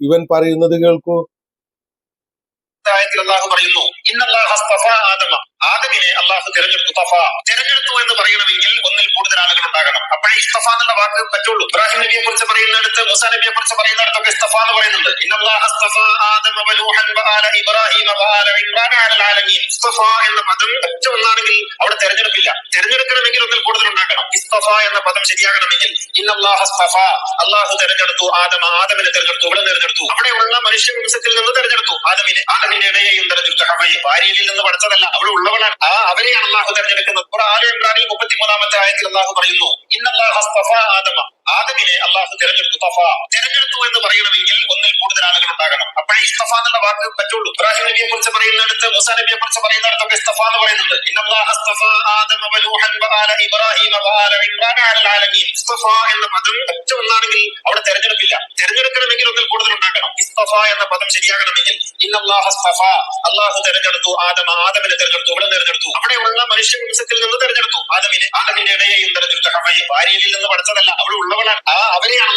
ഇവൻ പറയുന്നത് കേൾക്കൂ. പറയുന്നു ആദമിനെ അള്ളാഹു തിരഞ്ഞെടുത്തു തഫ. തിരഞ്ഞെടുത്തു എന്ന് പറയണമെങ്കിൽ ഒന്നിൽ കൂടുതൽ ആളുകൾ ഉണ്ടാകണം. അപ്പോഴേ ഇസ്തഫ എന്നുള്ള വാക്ക് പറ്റുള്ളൂ. ഇബ്രാഹിം നബിയെ കുറിച്ച് പറയുന്നിടത്ത് മുസ നബിയെ കുറിച്ച് പറയുന്നിടത്തൊക്കെ ഇസ്തഫ എന്ന് പറയുന്നുണ്ട്. ഇസ്തഫ എന്ന പദം ഒറ്റ ഒന്നാണെങ്കിൽ അവിടെ തെരഞ്ഞെടുപ്പില്ല. തെരഞ്ഞെടുക്കണമെങ്കിൽ ഒന്നിൽ കൂടുതൽ ഉണ്ടാകണം. ഇസ്തഫ എന്ന പദം ശരിയാകണമെങ്കിൽ ഇന്നല്ലാഹ അസ്തഫ അള്ളാഹു തെരഞ്ഞെടുത്തു ആദമ ആദമിനെ തെരഞ്ഞെടുത്തു ഇവിടെ തെരഞ്ഞെടുത്തു. അവിടെയുള്ള മനുഷ്യ വംശത്തിൽ നിന്ന് തെരഞ്ഞെടുത്തു ആദമിനെ. ആദമിന്റെ ഇടയെയും തെരഞ്ഞെടുത്തു. ഹവയെ ഭാര്യയിൽ നിന്ന് പഠിച്ചതല്ല അവിടെ ഉള്ളവളാണ് ആ അവരെയാണ് അള്ളാഹു തെരഞ്ഞെടുക്കുന്നത്. ഖുർആൻ ഇമ്രാനിൽ മുപ്പത്തിമൂന്നാമത്തെ ആയത്തിൽ അള്ളാഹു പറയുന്നു ഇന്നല്ലാഹ ആദമ. ആദമിനെ അള്ളാഹു തിരഞ്ഞെടുത്തു തഫ. തിരഞ്ഞെടുത്തു എന്ന് പറയണമെങ്കിൽ ഒന്നിൽ കൂടുതൽ ആളുകൾ ഉണ്ടാകണം. അപ്പോഴേ ഇസ്തഫ എന്നുള്ള വാക്ക് പറ്റുള്ളൂ. ഇബ്രാഹിം നബിയെ കുറിച്ച് പറയുന്നിടത്ത് മൂസ നബിയെ കുറിച്ച് പറയുന്നിടത്തൊക്കെ ഇസ്തഫ എന്ന് പറയുന്നുണ്ട്. എന്ന പദം ഒറ്റ ഒന്നാണെങ്കിൽ അവിടെ തെരഞ്ഞെടുപ്പില്ല. തെരഞ്ഞെടുക്കണമെങ്കിൽ ഒന്നിൽ കൂടുതൽ ഉണ്ടാക്കണം ഇസ്തഫ എന്ന പദം ശരിയാകണമെങ്കിൽ ഇന്നല്ലാഹ അസ്തഫ അള്ളാഹു തെരഞ്ഞെടുത്തു ആദമ ആദമിനെ തെരഞ്ഞെടുത്തു ഇവിടെ തെരഞ്ഞെടുത്തു. അവിടെയുള്ള മനുഷ്യ വംശത്തിൽ നിന്ന് തെരഞ്ഞെടുത്തു ആദമിനെ. ആദമിന്റെ ഇടയെയും തെരഞ്ഞെടുത്ത ഹവയെ ഭാര്യയിൽ നിന്ന് പഠിച്ചതല്ല അവിടെ ഉള്ളവളാണ് ആ അവരെയാണ്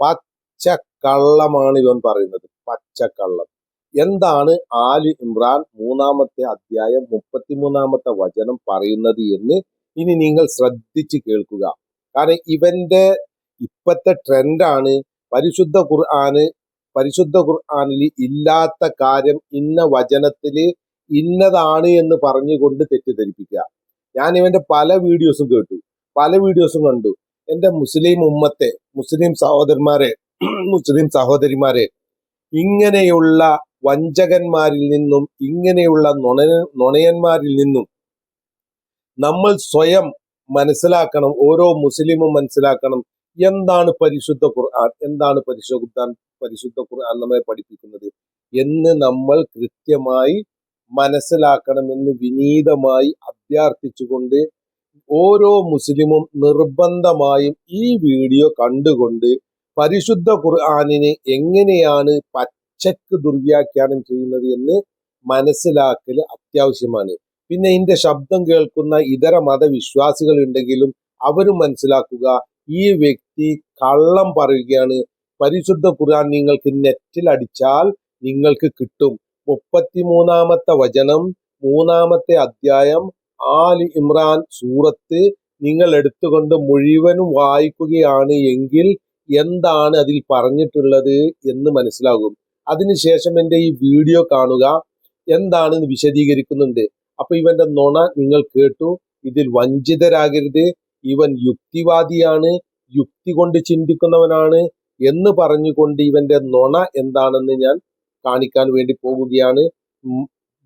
പച്ചക്കള്ളമാണ് ഇവൻ പറയുന്നത്. പച്ചക്കള്ളം. എന്താണ് ആലി ഇമ്രാൻ മൂന്നാമത്തെ അധ്യായം മുപ്പത്തിമൂന്നാമത്തെ വചനം പറയുന്നത് എന്ന് ഇനി നിങ്ങൾ ശ്രദ്ധിച്ച് കേൾക്കുക. കാരണം ഇവന്റെ ഇപ്പത്തെ ട്രെൻഡാണ് പരിശുദ്ധ ഖുർആാന് പരിശുദ്ധ ഖുർആാനിൽ ഇല്ലാത്ത കാര്യം ഇന്ന വചനത്തിൽ ഇന്നതാണ് എന്ന് പറഞ്ഞുകൊണ്ട് തെറ്റിദ്ധരിപ്പിക്കുക. ഞാൻ ഇവന്റെ പല വീഡിയോസും കേട്ടു. പല വീഡിയോസും കണ്ടു. എന്റെ മുസ്ലിം ഉമ്മത്തെ മുസ്ലിം സഹോദരന്മാരെ മുസ്ലിം സഹോദരിമാരെ ഇങ്ങനെയുള്ള വഞ്ചകന്മാരിൽ നിന്നും ഇങ്ങനെയുള്ള നുണ നുണയന്മാരിൽ നിന്നും നമ്മൾ സ്വയം മനസ്സിലാക്കണം ഓരോ മുസ്ലിമും മനസ്സിലാക്കണം എന്താണ് പരിശുദ്ധ ഖുർആൻ എന്താണ് പരിശുദ്ധ പരിശുദ്ധ ഖുർആൻ നമ്മെ പഠിപ്പിക്കുന്നത് എന്ന് നമ്മൾ കൃത്യമായി മനസ്സിലാക്കണമെന്ന് വിനീതമായി അഭ്യർത്ഥിച്ചുകൊണ്ട് ഓരോ മുസ്ലിമും നിർബന്ധമായും ഈ വീഡിയോ കണ്ടുകൊണ്ട് പരിശുദ്ധ ഖുർആാനിനെ എങ്ങനെയാണ് പച്ചക്ക് ദുർവ്യാഖ്യാനം ചെയ്യുന്നത് എന്ന് മനസ്സിലാക്കൽ അത്യാവശ്യമാണ്. പിന്നെ ഇതിന്റെ ശബ്ദം കേൾക്കുന്ന ഇതര മതവിശ്വാസികൾ ഉണ്ടെങ്കിലും അവരും മനസ്സിലാക്കുക ഈ വ്യക്തി കള്ളം പറയുകയാണ്. പരിശുദ്ധ ഖുർആൻ നിങ്ങൾക്ക് നെറ്റിൽ അടിച്ചാൽ നിങ്ങൾക്ക് കിട്ടും. മുപ്പത്തിമൂന്നാമത്തെ വചനം മൂന്നാമത്തെ അധ്യായം ആലി ഇമ്രാൻ സൂറത്ത് നിങ്ങൾ എടുത്തുകൊണ്ട് മുഴുവനും വായിക്കുകയാണ് എങ്കിൽ എന്താണ് അതിൽ പറഞ്ഞിട്ടുള്ളത് എന്ന് മനസ്സിലാകും. അതിനുശേഷം എന്റെ ഈ വീഡിയോ കാണുക. എന്താണെന്ന് വിശദീകരിക്കുന്നുണ്ട്. അപ്പൊ ഇവന്റെ നുണ നിങ്ങൾ കേട്ടു. ഇതിൽ വഞ്ചിതരാകരുത്. ഇവൻ യുക്തിവാദിയാണ്. യുക്തി കൊണ്ട് ചിന്തിക്കുന്നവനാണ് എന്ന് പറഞ്ഞുകൊണ്ട് ഇവന്റെ നുണ എന്താണെന്ന് ഞാൻ കാണിക്കാൻ വേണ്ടി പോകുകയാണ്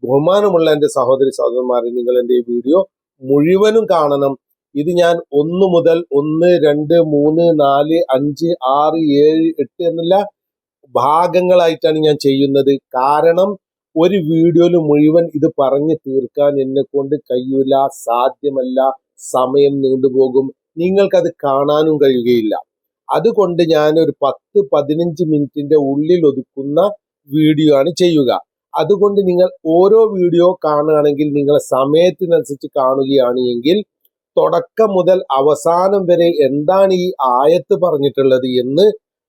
ബഹുമാനമുള്ള എന്റെ സഹോദരി സഹോദരന്മാരെ നിങ്ങൾ എന്റെ ഈ വീഡിയോ മുഴുവനും കാണണം. ഇത് ഞാൻ ഒന്ന് മുതൽ ഒന്ന് രണ്ട് മൂന്ന് നാല് അഞ്ച് ആറ് ഏഴ് എട്ട് എന്നുള്ള ഭാഗങ്ങളായിട്ടാണ് ഞാൻ ചെയ്യുന്നത്. കാരണം ഒരു വീഡിയോയിൽ മുഴുവൻ ഇത് പറഞ്ഞു തീർക്കാൻ എന്നെ കൊണ്ട് കഴിയൂല സാധ്യമല്ല സമയം നീണ്ടുപോകും നിങ്ങൾക്കത് കാണാനും കഴിയുകയില്ല. അതുകൊണ്ട് ഞാൻ ഒരു പത്ത് പതിനഞ്ച് മിനിറ്റിന്റെ ഉള്ളിൽ ഒതുക്കുന്ന വീഡിയോ ആണ് ചെയ്യുക. അതുകൊണ്ട് നിങ്ങൾ ഓരോ വീഡിയോ കാണുകയാണെങ്കിൽ നിങ്ങൾ സമയത്തിനനുസരിച്ച് കാണുകയാണ് എങ്കിൽ തുടക്കം മുതൽ അവസാനം വരെ എന്താണ് ഈ ആയത്ത് പറഞ്ഞിട്ടുള്ളത് എന്ന്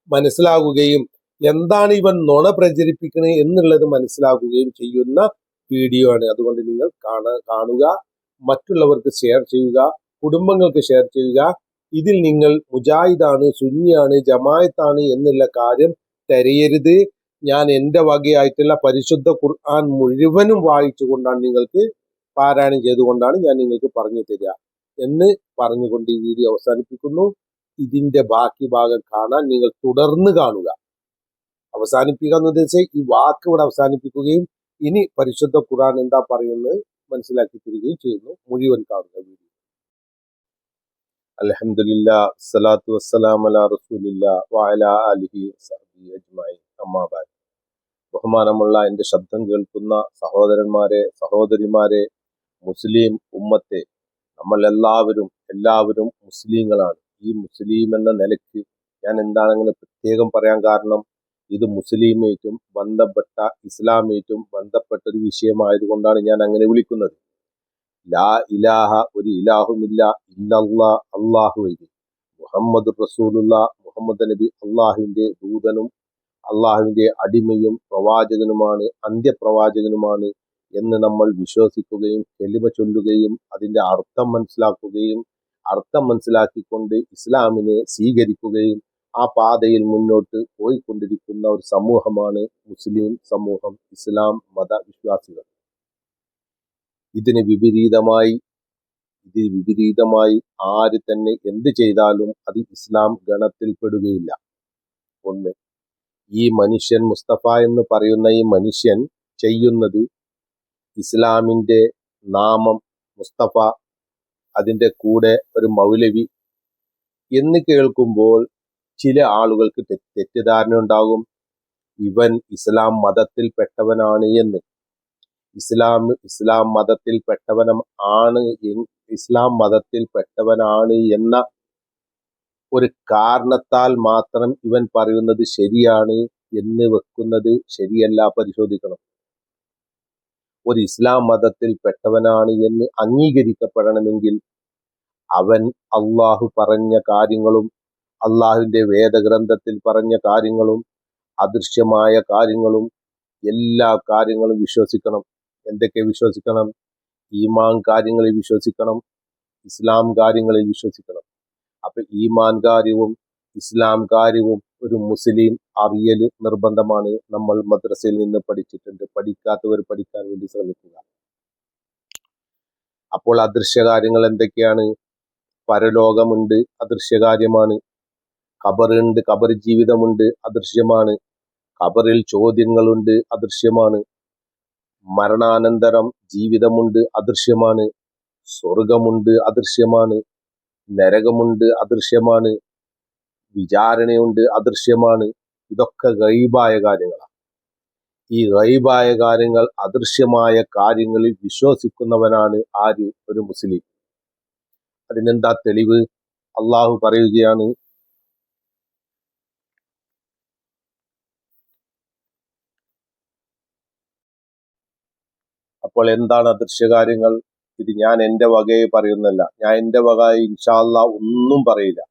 മനസ്സിലാകുകയും എന്താണ് ഇവൻ നുണ പ്രചരിപ്പിക്കുന്നത് എന്നുള്ളത് മനസ്സിലാക്കുകയും ചെയ്യുന്ന വീഡിയോ ആണ്. അതുകൊണ്ട് നിങ്ങൾ കാണ കാണുക മറ്റുള്ളവർക്ക് ഷെയർ ചെയ്യുക കുടുംബങ്ങൾക്ക് ഷെയർ ചെയ്യുക. ഇതിൽ നിങ്ങൾ മുജാഹിദാണ് സുന്നിയാണ് ജമായത്താണ് എന്നുള്ള കാര്യം തിരയരുത്. ഞാൻ എന്റെ വകയായിട്ടുള്ള പരിശുദ്ധ ഖുർആൻ മുഴുവനും വായിച്ചുകൊണ്ടാണ് നിങ്ങൾക്ക് പാരായണം ചെയ്തുകൊണ്ടാണ് ഞാൻ നിങ്ങൾക്ക് പറഞ്ഞു തരിക എന്ന് പറഞ്ഞുകൊണ്ട് ഈ വീഡിയോ അവസാനിപ്പിക്കുന്നു. ഇതിന്റെ ബാക്കി ഭാഗം കാണാൻ നിങ്ങൾ തുടർന്ന് കാണുക. അവസാനിപ്പിക്കുക എന്ന് ഉദ്ദേശിച്ച് ഈ വാക്ക് ഇവിടെ അവസാനിപ്പിക്കുകയും ഇനി പരിശുദ്ധ ഖുർആൻ എന്താ പറയുന്നത് മനസ്സിലാക്കി തരികയും ചെയ്യുന്നു. മുഴുവൻ കാണുക വീഡിയോ. സലാത്തു വസ്സലാം അല റസൂലില്ല വാല അലിഹി സഹബി അജ്മായി അമ്മാബാദ് ബഹുമാനമുള്ള എന്റെ ശബ്ദം കേൾക്കുന്ന സഹോദരന്മാരെ സഹോദരിമാരെ മുസ്ലിം ഉമ്മത്തെ നമ്മൾ എല്ലാവരും എല്ലാവരും മുസ്ലിങ്ങളാണ്. ഈ മുസ്ലിം എന്ന നിലയ്ക്ക് ഞാൻ എന്താണ് അങ്ങനെ പ്രത്യേകം പറയാൻ കാരണം ഇത് മുസ്ലിമേറ്റും ബന്ധപ്പെട്ട ഇസ്ലാമേറ്റും ബന്ധപ്പെട്ട ഒരു വിഷയമായതുകൊണ്ടാണ് ഞാൻ അങ്ങനെ വിളിക്കുന്നത്. ലാ ഇലാഹ ഒരു ഇലാഹുമില്ല ഇല്ലല്ലാ അള്ളാഹു മുഹമ്മദ് റസൂലുള്ള മുഹമ്മദ് നബി അള്ളാഹുവിന്റെ ദൂതനും അള്ളാഹുവിന്റെ അടിമയും പ്രവാചകനുമാണ് അന്ത്യപ്രവാചകനുമാണ് എന്ന് നമ്മൾ വിശ്വസിക്കുകയും തെളിവ ചൊല്ലുകയും അതിന്റെ അർത്ഥം മനസ്സിലാക്കുകയും അർത്ഥം മനസ്സിലാക്കിക്കൊണ്ട് ഇസ്ലാമിനെ സ്വീകരിക്കുകയും ആ പാതയിൽ മുന്നോട്ട് പോയിക്കൊണ്ടിരിക്കുന്ന ഒരു സമൂഹമാണ് മുസ്ലിം സമൂഹം ഇസ്ലാം മതവിശ്വാസികൾ. ഇതിന് വിപരീതമായി ഇതിന് വിപരീതമായി ആര് തന്നെ എന്ത് ചെയ്താലും അത് ഇസ്ലാം ഗണത്തിൽപ്പെടുകയില്ല ഒന്ന് ഈ മനുഷ്യൻ മുസ്തഫ എന്ന് പറയുന്ന ഈ മനുഷ്യൻ ചെയ്യുന്നത് ഇസ്ലാമിന്റെ നാമം മുസ്തഫ അതിന്റെ കൂടെ ഒരു മൗലവി എന്ന് കേൾക്കുമ്പോൾ ചില ആളുകൾക്ക് തെറ്റിദ്ധാരണ ഉണ്ടാകും. ഇവൻ ഇസ്ലാം മതത്തിൽപ്പെട്ടവനാണ് എന്ന്. ഇസ്ലാം ഇസ്ലാം മതത്തിൽപ്പെട്ടവനം ആണ് ഇസ്ലാം മതത്തിൽപ്പെട്ടവനാണ് എന്ന ഒരു കാരണത്താൽ മാത്രം ഇവൻ പറയുന്നത് ശരിയാണ് എന്ന് വെക്കുന്നത് ശരിയല്ല പരിശോധിക്കണം. ഒരു ഇസ്ലാം മതത്തിൽ പെട്ടവനാണ് എന്ന് അംഗീകരിക്കപ്പെടണമെങ്കിൽ അവൻ അള്ളാഹു പറഞ്ഞ കാര്യങ്ങളും അള്ളാഹുവിന്റെ വേദഗ്രന്ഥത്തിൽ പറഞ്ഞ കാര്യങ്ങളും അദൃശ്യമായ കാര്യങ്ങളും എല്ലാ കാര്യങ്ങളും വിശ്വസിക്കണം. എന്തൊക്കെ വിശ്വസിക്കണം? ഈമാൻ കാര്യങ്ങളിൽ വിശ്വസിക്കണം ഇസ്ലാം കാര്യങ്ങളിൽ വിശ്വസിക്കണം. അപ്പൊ ഈമാൻ കാര്യവും ഇസ്ലാം കാര്യവും ഒരു മുസ്ലിം അറിയൽ നിർബന്ധമാണ് നമ്മൾ മദ്രസയിൽ നിന്ന് പഠിച്ചിട്ടുണ്ട്. പഠിക്കാത്തവർ പഠിക്കാൻ വേണ്ടി ശ്രമിക്കുക. അപ്പോൾ അദൃശ്യ കാര്യങ്ങൾ എന്തൊക്കെയാണ്? പരലോകമുണ്ട് അദൃശ്യകാര്യമാണ്. ഖബറുണ്ട് ഖബർ ജീവിതമുണ്ട് അദൃശ്യമാണ്. ഖബറിൽ ചോദ്യങ്ങളുണ്ട് അദൃശ്യമാണ്. മരണാനന്തരം ജീവിതമുണ്ട് അദൃശ്യമാണ്. സ്വർഗമുണ്ട് അദൃശ്യമാണ്. നരകമുണ്ട് അദൃശ്യമാണ്. വിചാരണയുണ്ട് അദൃശ്യമാണ്. ഇതൊക്കെ ഗൈബായ കാര്യങ്ങളാണ് ഈ ഗൈബായ കാര്യങ്ങൾ അദൃശ്യമായ കാര്യങ്ങളിൽ വിശ്വസിക്കുന്നവനാണ് ആര്? ഒരു മുസ്ലിം. അതിനെന്താ തെളിവ്? അള്ളാഹു പറയുകയാണ് അപ്പോൾ എന്താണ് അദൃശ്യകാര്യങ്ങൾ ഇത് ഞാൻ എന്റെ വകയെ പറയുന്നല്ല ഞാൻ എന്റെ വക ഇൻഷാല്ല ഒന്നും പറയില്ല.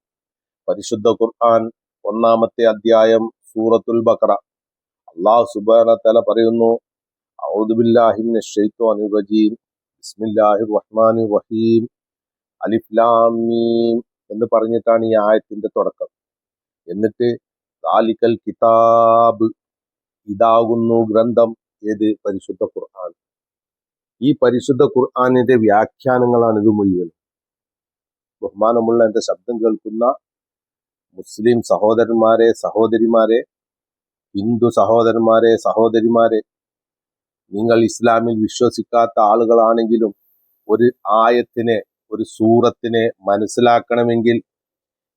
പരിശുദ്ധ ഖുർആൻ ഒന്നാമത്തെ അധ്യായം സൂറത്തുൽ ബക്ര അള്ളാഹു സുബാന തല പറയുന്നു റജീം. ബിസ്മില്ലാഹിർ റഹ്മാനിർ റഹീം. എന്ന് പറഞ്ഞിട്ടാണ് ഈ ആയത്തിന്റെ തുടക്കം. എന്നിട്ട് ദാലിക്കൽ കിതാബ് ഇതാകുന്നു ഗ്രന്ഥം. ഏത്? പരിശുദ്ധ ഖുർആൻ. ഈ പരിശുദ്ധ ഖുർആാനിന്റെ വ്യാഖ്യാനങ്ങളാണ് ഇത് മുഴുവൻ. ബഹുമാനമുള്ള എന്റെ ശബ്ദം കേൾക്കുന്ന മുസ്ലിം സഹോദരന്മാരെ സഹോദരിമാരെ ഹിന്ദു സഹോദരന്മാരെ സഹോദരിമാരെ നിങ്ങൾ ഇസ്ലാമിൽ വിശ്വസിക്കാത്ത ആളുകളാണെങ്കിലും ഒരു ആയത്തിനെ ഒരു സൂറത്തിനെ മനസ്സിലാക്കണമെങ്കിൽ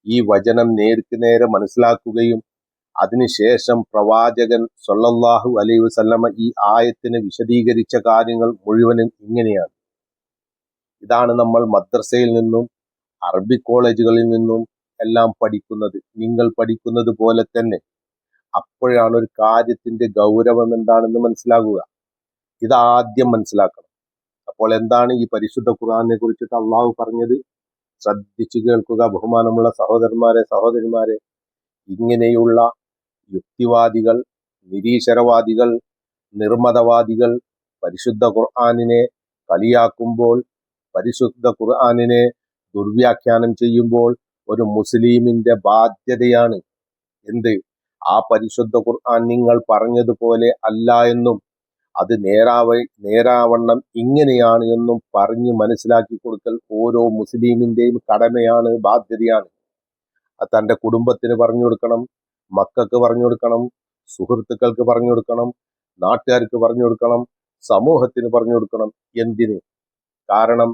ഈ വചനം നേർക്ക് നേരെ മനസ്സിലാക്കുകയും അതിനുശേഷം പ്രവാചകൻ സൊല്ലാഹു അലൈ വസല്ലമ ഈ ആയത്തിന് വിശദീകരിച്ച കാര്യങ്ങൾ മുഴുവനും ഇങ്ങനെയാണ്. ഇതാണ് നമ്മൾ മദ്രസയിൽ നിന്നും അറബി കോളേജുകളിൽ നിന്നും എല്ലാം പഠിക്കുന്നത്. നിങ്ങൾ പഠിക്കുന്നത് പോലെ തന്നെ അപ്പോഴാണ് ഒരു കാര്യത്തിന്റെ ഗൗരവം എന്താണെന്ന് മനസ്സിലാകുക. ഇതാദ്യം മനസ്സിലാക്കണം. അപ്പോൾ എന്താണ് ഈ പരിശുദ്ധ ഖുറാനെ കുറിച്ചിട്ട് അള്ളാഹു പറഞ്ഞത്? ശ്രദ്ധിച്ചു കേൾക്കുക ബഹുമാനമുള്ള സഹോദരന്മാരെ സഹോദരിമാരെ ഇങ്ങനെയുള്ള യുക്തിവാദികൾ നിരീശ്വരവാദികൾ നിർമ്മതവാദികൾ പരിശുദ്ധ ഖുർആാനിനെ കളിയാക്കുമ്പോൾ പരിശുദ്ധ ഖുർആാനിനെ ദുർവ്യാഖ്യാനം ചെയ്യുമ്പോൾ ഒരു മുസ്ലിമിന്റെ ബാധ്യതയാണ് എന്ത്? ആ പരിശുദ്ധ ഖുർആൻ നിങ്ങൾ പറഞ്ഞതുപോലെ അല്ല എന്നും അത് നേരാവ നേരാവണ്ണം ഇങ്ങനെയാണ് എന്നും പറഞ്ഞ് മനസ്സിലാക്കി കൊടുക്കൽ ഓരോ മുസ്ലിമിന്റെയും കടമയാണ് ബാധ്യതയാണ്. തന്റെ കുടുംബത്തിന് പറഞ്ഞു കൊടുക്കണം മക്കൾക്ക് പറഞ്ഞു കൊടുക്കണം സുഹൃത്തുക്കൾക്ക് പറഞ്ഞു കൊടുക്കണം നാട്ടുകാർക്ക് പറഞ്ഞു കൊടുക്കണം സമൂഹത്തിന് പറഞ്ഞു കൊടുക്കണം. എന്തിന്? കാരണം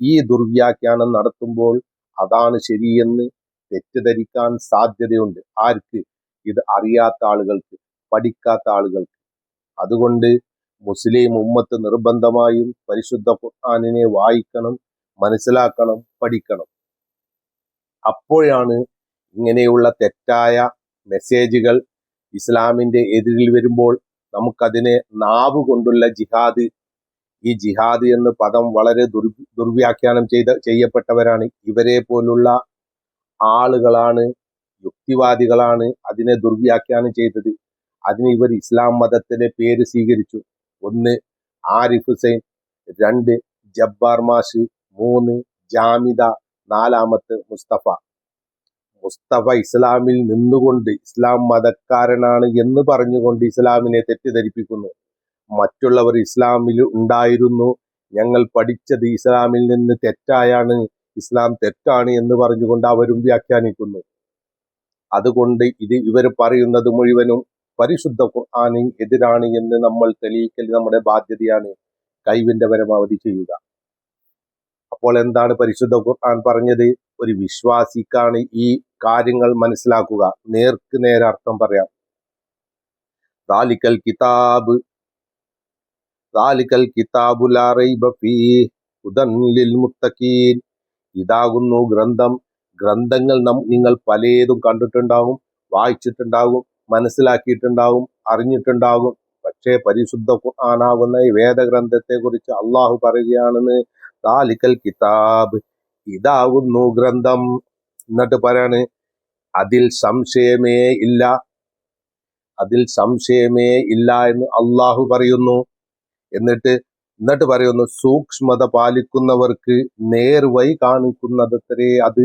ഈ ദുർവ്യാഖ്യാനം നടത്തുമ്പോൾ അതാണ് ശരിയെന്ന് തെറ്റിദ്ധരിക്കാൻ സാധ്യതയുണ്ട്. ആർക്ക്? ഇത് അറിയാത്ത ആളുകൾക്ക് പഠിക്കാത്ത ആളുകൾക്ക്. അതുകൊണ്ട് മുസ്ലിം ഉമ്മത്ത് നിർബന്ധമായും പരിശുദ്ധ ഖുർആാനിനെ വായിക്കണം മനസ്സിലാക്കണം പഠിക്കണം. അപ്പോഴാണ് ഇങ്ങനെയുള്ള തെറ്റായ മെസ്സേജുകൾ ഇസ്ലാമിന്റെ എതിരിൽ വരുമ്പോൾ നമുക്കതിനെ നാവ് കൊണ്ടുള്ള ജിഹാദ്. ഈ ജിഹാദ് എന്ന പദം വളരെ ദുർ ദുർവ്യാഖ്യാനം ചെയ്ത ചെയ്യപ്പെട്ടവരാണ്. ഇവരെ പോലുള്ള ആളുകളാണ് യുക്തിവാദികളാണ് അതിനെ ദുർവ്യാഖ്യാനം ചെയ്തത്. അതിന് ഇവർ ഇസ്ലാം മതത്തിന്റെ പേര് സ്വീകരിച്ചു. ഒന്ന് ആരിഫ് ഹുസൈൻ. രണ്ട് ജബ്ബാർ മാഷ്. മൂന്ന് ജാമിദ. നാലാമത്ത് മുസ്തഫ. മുസ്തഫ ഇസ്ലാമിൽ നിന്നുകൊണ്ട് ഇസ്ലാം മതക്കാരനാണ് എന്ന് പറഞ്ഞുകൊണ്ട് ഇസ്ലാമിനെ തെറ്റിദ്ധരിപ്പിക്കുന്നു. മറ്റുള്ളവർ ഇസ്ലാമിൽ ഉണ്ടായിരുന്നു. ഞങ്ങൾ പഠിച്ചത് ഇസ്ലാമിൽ നിന്ന് തെറ്റായാണ്. ഇസ്ലാം തെറ്റാണ് എന്ന് പറഞ്ഞുകൊണ്ട് അവരും വ്യാഖ്യാനിക്കുന്നു. അതുകൊണ്ട് ഇത് ഇവർ പറയുന്നത് മുഴുവനും പരിശുദ്ധ ഖുർആാനിന് എതിരാണ് എന്ന് നമ്മൾ തെളിയിക്കൽ നമ്മുടെ ബാധ്യതയാണ്. കൈവിന്റെ പരമാവധി ചെയ്യുക. അപ്പോൾ എന്താണ് പരിശുദ്ധ ഖുർആൻ പറഞ്ഞത്? ഒരു വിശ്വാസിക്കാണ് ഈ കാര്യങ്ങൾ മനസ്സിലാക്കുക. നേർക്ക് നേരെ അർത്ഥം പറയാം. ദാലിക്കൽ കിതാബ്. ദാലിക്കൽ കിതാബു ലിൽ മുത്തഖീൻ. ഇതാകുന്നു ഗ്രന്ഥം. ഗ്രന്ഥങ്ങൾ നം നിങ്ങൾ പലതും കണ്ടിട്ടുണ്ടാകും വായിച്ചിട്ടുണ്ടാകും മനസ്സിലാക്കിയിട്ടുണ്ടാകും അറിഞ്ഞിട്ടുണ്ടാകും. പക്ഷേ പരിശുദ്ധ ഖുർആനാകുന്ന ഈ വേദഗ്രന്ഥത്തെ കുറിച്ച് അള്ളാഹു പറയുകയാണെന്ന് ദാലിക്കൽ കിതാബ്. ഇതാകുന്നു ഗ്രന്ഥം. എന്നിട്ട് പറയാണ് അതിൽ സംശയമേ ഇല്ല. അതിൽ സംശയമേ ഇല്ല എന്ന് അള്ളാഹു പറയുന്നു. എന്നിട്ട് എന്നിട്ട് പറയുന്നു സൂക്ഷ്മത പാലിക്കുന്നവർക്ക് നേർവഴി കാണിക്കുന്നതത്രേ അത്.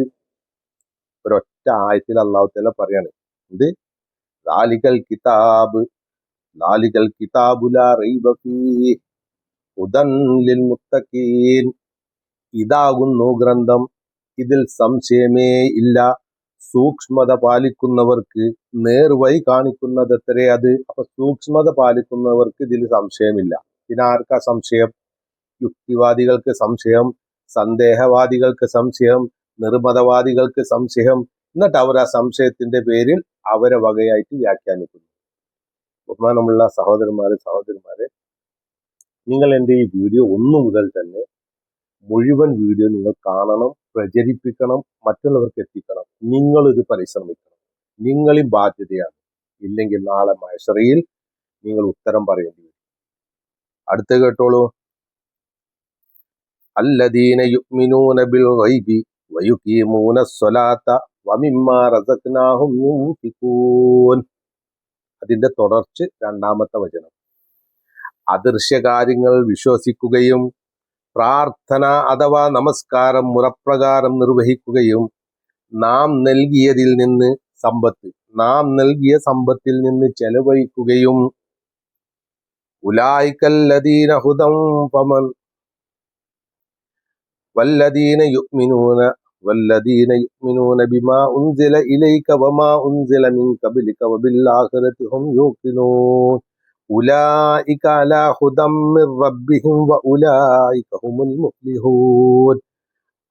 ഒരൊറ്റ ആയത്തിൽ അള്ളാഹു തല പറയാണ് എന്ത്? ലാലികൽ കിതാബ് ലാലികൽ കിതാബുല ഇതാകുന്നു ഗ്രന്ഥം. ഇതിൽ സംശയമേ ഇല്ല. സൂക്ഷ്മത പാലിക്കുന്നവർക്ക് നേർവഴി കാണിക്കുന്നതത്രേ അത്? അപ്പൊ സൂക്ഷ്മത പാലിക്കുന്നവർക്ക് ഇതിൽ സംശയമില്ല. ഇതിനാർക്കാ സംശയം? യുക്തിവാദികൾക്ക് സംശയം സന്ദേഹവാദികൾക്ക് സംശയം നിർമ്മതവാദികൾക്ക് സംശയം. എന്നിട്ട് അവർ ആ സംശയത്തിന്റെ പേരിൽ അവരെ വകയായിട്ട് വ്യാഖ്യാനിക്കുന്നു. ബഹുമാനമുള്ള സഹോദരന്മാരെ സഹോദരിമാരെ നിങ്ങൾ എന്റെ ഈ വീഡിയോ ഒന്നു മുതൽ തന്നെ മുഴുവൻ വീഡിയോ നിങ്ങൾ കാണണം. പ്രചരിപ്പിക്കണം മറ്റുള്ളവർക്ക് എത്തിക്കണം. നിങ്ങൾ ഇത് പരിശ്രമിക്കണം. നിങ്ങളിൽ ബാധ്യതയാണ്. ഇല്ലെങ്കിൽ നാളെ മഹേശ്വറിയിൽ നിങ്ങൾ ഉത്തരം പറയേണ്ടി വരും. അടുത്ത കേട്ടോളൂ. അല്ലദീന യുഗ്മിനൂന ബിൽ ഗൈബി വയുക്കീമൂന സ്വലാത്ത റസഖ്നാഹും അതിന്റെ തുടർച്ച് രണ്ടാമത്തെ വചനം. അദൃശ്യ കാര്യങ്ങൾ വിശ്വസിക്കുകയും പ്രാർത്ഥന അഥവാ നമസ്കാരം മുറപ്രകാരം നിർവഹിക്കുകയും നാം നൽകിയതിൽ നിന്ന് സമ്പത്ത് നാം നൽകിയ സമ്പത്തിൽ നിന്ന് ചെലവഴിക്കുകയും. ഉലായിക്കല്ലദീന ഹുദം ഫമൻ വല്ലദീന യുഅ്മിനൂന വല്ലദീന ബിമാ ഉൻസില ഇലൈക വമാ ഉൻസില മിൻ ഖബ്ലിക ഹും യൂഖിനൂൻ.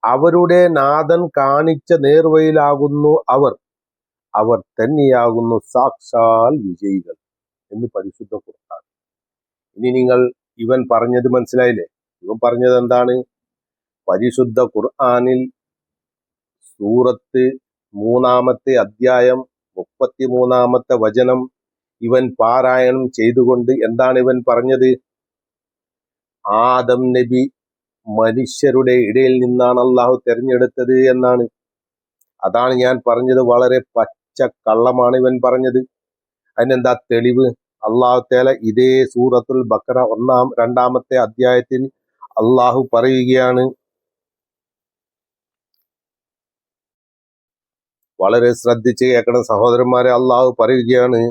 അവരുടെ നാഥൻ കാണിച്ച നേർവയിലാകുന്നു അവർ. അവർ തന്നെയാകുന്നു സാക്ഷാൽ വിജയികൾ എന്ന് പരിശുദ്ധ ഖുർആൻ. ഇനി നിങ്ങൾ ഇവൻ പറഞ്ഞത് മനസ്സിലായില്ലേ? ഇവൻ പറഞ്ഞത് എന്താണ്? പരിശുദ്ധ ഖുർആാനിൽ സൂറത്ത് മൂന്നാമത്തെ അധ്യായം മുപ്പത്തിമൂന്നാമത്തെ വചനം ഇവൻ പാരായണം ചെയ്തുകൊണ്ട് എന്താണ് ഇവൻ പറഞ്ഞത്? ആദം നബി മനുഷ്യരുടെ ഇടയിൽ നിന്നാണ് അള്ളാഹു തെരഞ്ഞെടുത്തത് എന്നാണ്. അതാണ് ഞാൻ പറഞ്ഞത്. വളരെ പച്ച കള്ളമാണ് ഇവൻ പറഞ്ഞത്. അതിനെന്താ തെളിവ്? അള്ളാഹു തേല ഇതേ സൂറത്തുൽ ബക്കറ ഒന്നാം രണ്ടാമത്തെ അധ്യായത്തിൽ അള്ളാഹു പറയുകയാണ്. വളരെ ശ്രദ്ധിച്ച് കേൾക്കണം സഹോദരന്മാരെ അള്ളാഹു പറയുകയാണ്.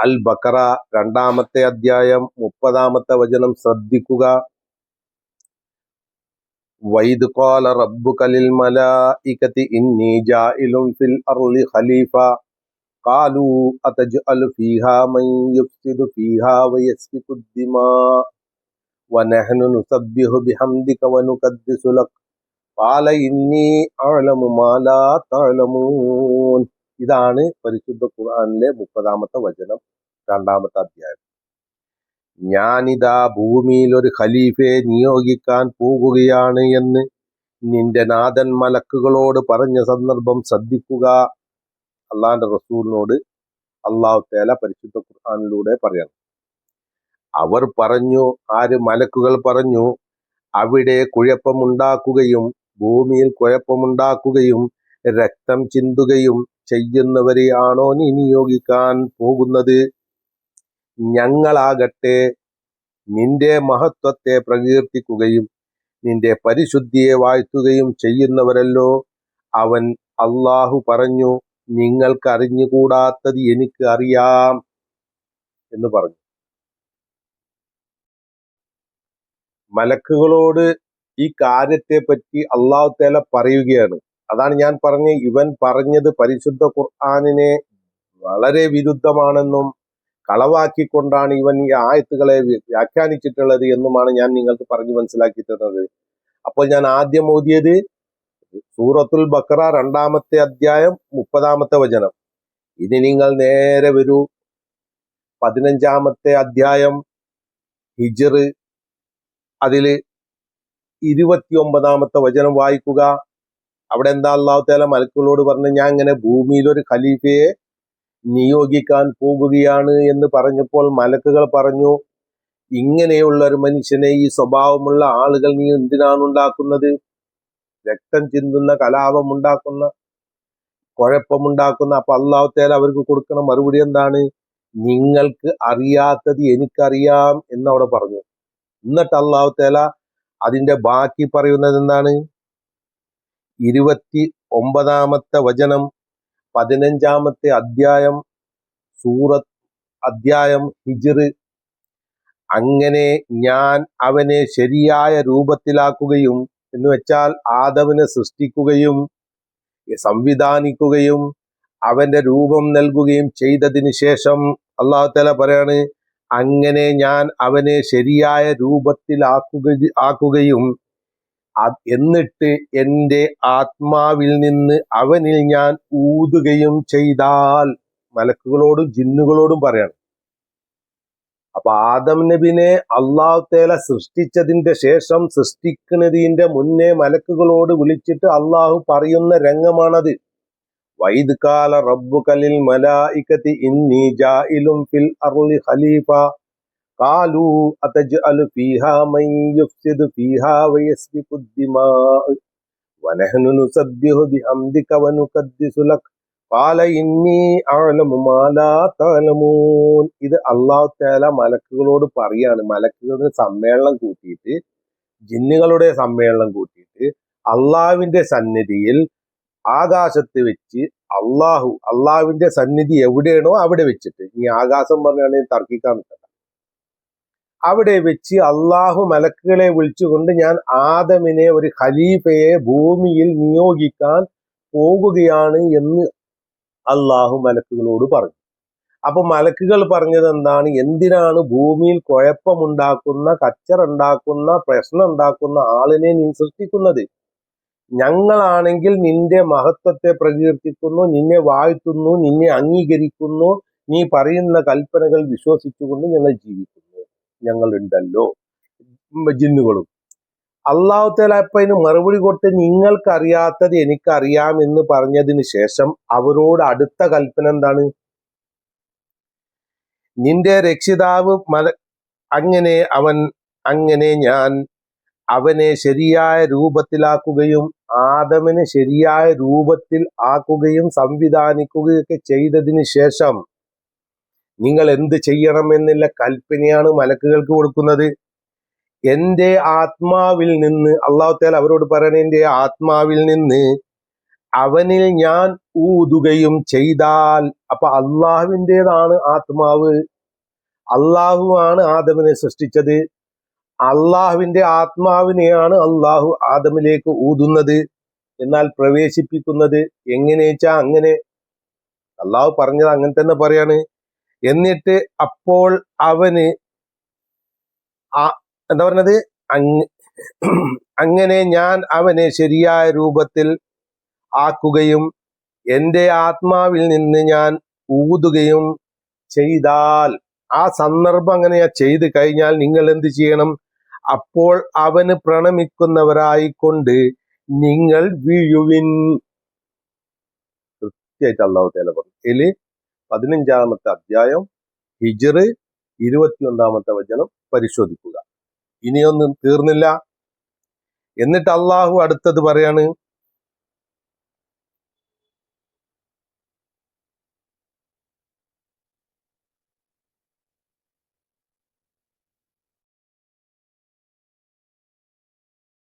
അൽ ബക്കറ രണ്ടാമത്തെ അധ്യായം മുപ്പതാമത്തെ വചനം ശ്രദ്ധിക്കുക വൈദ് ഖാല റബ്ബുക ലിൽ മലായികതി ഇന്നി ജാഇലുൻ ഫിൽ അർളി ഖലീഫ قالوا أتجعل فيها من يفسد فيها ويسفك الدماء ونحن نسبح بحمدك ونقدس لك قال إني أعلم ما لا تعلمون ഇതാണ് പരിശുദ്ധ ഖുർആാനിലെ മുപ്പതാമത്തെ വചനം രണ്ടാമത്തെ അധ്യായം. ഞാനിതാ ഭൂമിയിൽ ഒരു ഖലീഫയെ നിയോഗിക്കാൻ പോകുകയാണ് എന്ന് നിന്റെ നാഥൻ മലക്കുകളോട് പറഞ്ഞ സന്ദർഭം ശ്രദ്ധിക്കുക അള്ളാന്റെ റസൂലിനോട് അള്ളാഹു തേല പരിശുദ്ധ ഖുർആാനിലൂടെ പറയണം. അവർ പറഞ്ഞു ആര് മലക്കുകൾ പറഞ്ഞു അവിടെ കുഴപ്പമുണ്ടാക്കുകയും ഭൂമിയിൽ കുഴപ്പമുണ്ടാക്കുകയും രക്തം ചിന്തുകയും ചെയ്യുന്നവരെയാണോ നീ നിയോഗിക്കാൻ പോകുന്നത്? ഞങ്ങളാകട്ടെ നിന്റെ മഹത്വത്തെ പ്രകീർത്തിക്കുകയും നിന്റെ പരിശുദ്ധിയെ വാഴ്ത്തുകയും ചെയ്യുന്നവരല്ലോ. അവൻ അള്ളാഹു പറഞ്ഞു നിങ്ങൾക്ക് അറിഞ്ഞുകൂടാത്തത് എനിക്ക് അറിയാം എന്ന് പറഞ്ഞു. മലക്കുകളോട് ഈ കാര്യത്തെ പറ്റി അള്ളാഹു തേല പറയുകയാണ്. അതാണ് ഞാൻ പറഞ്ഞ ഇവൻ പറഞ്ഞത് പരിശുദ്ധ ഖുർആാനിനെ വളരെ വിരുദ്ധമാണെന്നും കളവാക്കിക്കൊണ്ടാണ് ഇവൻ ഈ ആയത്തുകളെ വ്യ- വ്യാഖ്യാനിച്ചിട്ടുള്ളത് എന്നുമാണ് ഞാൻ നിങ്ങൾക്ക് പറഞ്ഞു മനസ്സിലാക്കി തന്നത്. അപ്പോൾ ഞാൻ ആദ്യം ഓതിയത് സൂറത്തുൽ ബക്ര രണ്ടാമത്തെ അധ്യായം മുപ്പതാമത്തെ വചനം. ഇനി നിങ്ങൾ നേരെ വരൂ. പതിനഞ്ചാമത്തെ അധ്യായം ഹിജറ്. അതിൽ ഇരുപത്തിയൊമ്പതാമത്തെ വചനം വായിക്കുക. അവിടെ എന്താ അള്ളാഹു തആല മലക്കുകളോട് പറഞ്ഞു ഞാൻ ഇങ്ങനെ ഭൂമിയിൽ ഒരു ഖലീഫയെ നിയോഗിക്കാൻ പോകുകയാണ് എന്ന് പറഞ്ഞപ്പോൾ മലക്കുകൾ പറഞ്ഞു ഇങ്ങനെയുള്ള ഒരു മനുഷ്യനെ ഈ സ്വഭാവമുള്ള ആളുകൾ നീ എന്തിനാണ് ഉണ്ടാക്കുന്നത്? രക്തം ചിന്തുന്ന കലാപം ഉണ്ടാക്കുന്ന കുഴപ്പമുണ്ടാക്കുന്ന അപ്പൊ അള്ളാഹു തആല അവർക്ക് കൊടുക്കുന്ന മറുപടി എന്താണ്? നിങ്ങൾക്ക് അറിയാത്തത് എനിക്കറിയാം എന്നവിടെ പറഞ്ഞു. എന്നിട്ട് അള്ളാഹു തആല അതിന്റെ ബാക്കി പറയുന്നത് എന്താണ്? ഇരുപത്തി ഒമ്പതാമത്തെ വചനം പതിനഞ്ചാമത്തെ അധ്യായം സൂറത്ത് അധ്യായം ഹിജിറ് അങ്ങനെ ഞാൻ അവനെ ശരിയായ രൂപത്തിലാക്കുകയും എന്ന് വെച്ചാൽ ആദവിനെ സൃഷ്ടിക്കുകയും സംവിധാനിക്കുകയും അവന്റെ രൂപം നൽകുകയും ചെയ്തതിന് ശേഷം അള്ളാഹു തആല പറയാണ് അങ്ങനെ ഞാൻ അവനെ ശരിയായ രൂപത്തിലാക്കുക ആക്കുകയും എന്നിട്ട് എന്റെ ആത്മാവിൽ നിന്ന് അവനിൽ ഞാൻ ഊതുകയും ചെയ്താൽ മലക്കുകളോടും ജിന്നുകളോടും പറയണം. അപ്പൊ ആദം നബിനെ അള്ളാഹു തേല സൃഷ്ടിച്ചതിന്റെ ശേഷം സൃഷ്ടിക്കുന്നതിന്റെ മുന്നേ മലക്കുകളോട് വിളിച്ചിട്ട് അള്ളാഹു പറയുന്ന രംഗമാണത്. വൈദ്കാല റബ്ബുകലിൽ മലായിക്കത്തി ഇന്നി ജായിലും ഫിൽ അർളി ഖലീഫ. കാലു അതജ്അലു ഫീഹാ മൻ യുഫ്സിദു ഫീഹാ വയസ്ഫികു الدماء ونحن نسبح بحمدك ونقدس لك قال ഇന്നി അഅലമു മാ ലാ തഅലമൂൻ ഇത് അല്ലാഹു തആല മലക്കുകളോട് പറയാണ് മലക്കുകളുടെ സമ്മേളനം കൂട്ടിയിട്ട് ജിന്നുകളുടെ സമ്മേളനം കൂട്ടിയിട്ട് അള്ളാഹുവിന്റെ സന്നിധിയിൽ ആകാശത്ത് വെച്ച് അള്ളാഹു അള്ളാഹുവിന്റെ സന്നിധി എവിടെയാണോ അവിടെ വെച്ചിട്ട് ഈ ആകാശം പറഞ്ഞാണെങ്കിൽ തർക്കിക്കാൻ നിൽക്കണ്ട അവിടെ വെച്ച് അള്ളാഹു മലക്കുകളെ വിളിച്ചുകൊണ്ട് ഞാൻ ആദമിനെ ഒരു ഖലീഫയെ ഭൂമിയിൽ നിയോഗിക്കാൻ പോകുകയാണ് എന്ന് അള്ളാഹു മലക്കുകളോട് പറഞ്ഞു. അപ്പൊ മലക്കുകൾ പറഞ്ഞത് എന്താണ്? എന്തിനാണ് ഭൂമിയിൽ കുഴപ്പമുണ്ടാക്കുന്ന കച്ചറുണ്ടാക്കുന്ന പ്രശ്നം ഉണ്ടാക്കുന്ന ആളിനെ നീ സൃഷ്ടിക്കുന്നത്? ഞങ്ങളാണെങ്കിൽ നിന്റെ മഹത്വത്തെ പ്രകീർത്തിക്കുന്നു നിന്നെ വാഴ്ത്തുന്നു നിന്നെ അംഗീകരിക്കുന്നു നീ പറയുന്ന കൽപ്പനകൾ വിശ്വസിച്ചുകൊണ്ട് ഞങ്ങൾ ജീവിക്കുന്നു. ഞങ്ങൾ ഉണ്ടല്ലോ ജിന്നുകളും അള്ളാഹു മറുപടി കൊടുത്ത് നിങ്ങൾക്കറിയാത്തത് എനിക്കറിയാം എന്ന് പറഞ്ഞതിന് ശേഷം അവരോട് അടുത്ത കൽപ്പന എന്താണ്? നിന്റെ രക്ഷിതാവ് മല അങ്ങനെ അവൻ അങ്ങനെ ഞാൻ അവനെ ശരിയായ രൂപത്തിലാക്കുകയും ആദമിനെ ശരിയായ രൂപത്തിൽ ആക്കുകയും സംവിധാനിക്കുകയൊക്കെ ചെയ്തതിന് ശേഷം നിങ്ങൾ എന്ത് ചെയ്യണമെന്നുള്ള കൽപ്പനയാണ് മലക്കുകൾക്ക് കൊടുക്കുന്നത്. എന്റെ ആത്മാവിൽ നിന്ന് അള്ളാഹു തആല അവരോട് പറയണ എന്റെ ആത്മാവിൽ നിന്ന് അവനിൽ ഞാൻ ഊതുകയും ചെയ്താൽ അപ്പൊ അള്ളാഹുവിന്റെതാണ് ആത്മാവ്. അള്ളാഹുവാണ് ആദമിനെ സൃഷ്ടിച്ചത്. അള്ളാഹുവിന്റെ ആത്മാവിനെയാണ് അള്ളാഹു ആദമിലേക്ക് ഊതുന്നത് എന്നാൽ പ്രവേശിപ്പിക്കുന്നത് എങ്ങനെച്ചാ അങ്ങനെ. അള്ളാഹു പറഞ്ഞത് അങ്ങനെ തന്നെ പറയാണ്. എന്നിട്ട് അപ്പോൾ അവന് എന്താ പറഞ്ഞത് അങ് അങ്ങനെ ഞാൻ അവനെ ശരിയായ രൂപത്തിൽ ആക്കുകയും എന്റെ ആത്മാവിൽ നിന്ന് ഞാൻ ഊതുകയും ചെയ്താൽ ആ സന്ദർഭം അങ്ങനെ ഞാൻ ചെയ്തു കഴിഞ്ഞാൽ നിങ്ങൾ എന്ത് ചെയ്യണം? അപ്പോൾ അവന് പ്രണമിക്കുന്നവരായിക്കൊണ്ട് നിങ്ങൾ വീഴുവിൻ. കൃത്യമായിട്ട് അള്ളാഹു തേല പറഞ്ഞു. ഇതിൽ പതിനഞ്ചാമത്തെ അധ്യായം ഹിജറ് ഇരുപത്തിയൊന്നാമത്തെ വചനം പരിശോധിക്കുക. ഇനിയൊന്നും തീർന്നില്ല. എന്നിട്ട് അള്ളാഹു അടുത്തത് പറയാണ്